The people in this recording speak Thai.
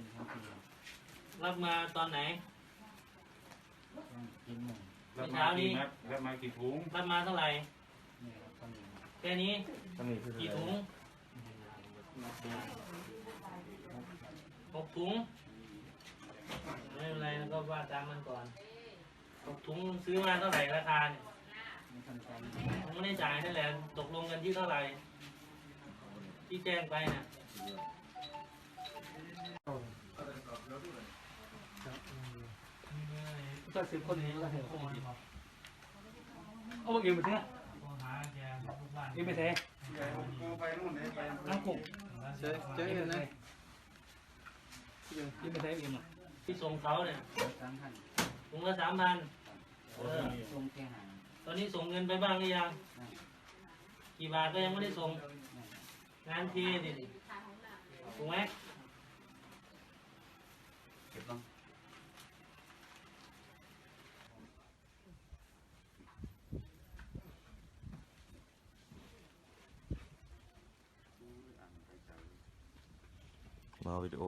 เป็นทั้งปีรับมาตอนไหน ต้องกินหมูรับมากี่นัดรับมากี่ถุงรับมาเท่าไหร่ นี่ครับต้องมีแค่นี้อันนี้คือกี่ถุงหกถุงไม่เป็นไรแล้วก็ว่าตามมันก่อนหกถุงซื้อมาเท่าไหร่ราคาเนี่ยไม่ทันใจผมไม่ได้จ่ายนั่นแหละตกลงกันที่เท่าไหร่ ที่แจ้งไปน่ะ ก็ซื้อคนนี้ก็เห็นคนนี้เอาเองอะหาแกลูกบ้านเองไปเถอะไปนู่นเลยไปน้ำกุ่งเจ๊เจ๊เห็นไหมเองไปเถอะเองอะที่ส่งเขาเนี่ยสามพันถุงละสามพันลงแค่หางตอนนี้ส่งเงินไปบ้างหรือยัง กี่บาทก็ยังไม่ได้ส่ง งานทีดิ Marvin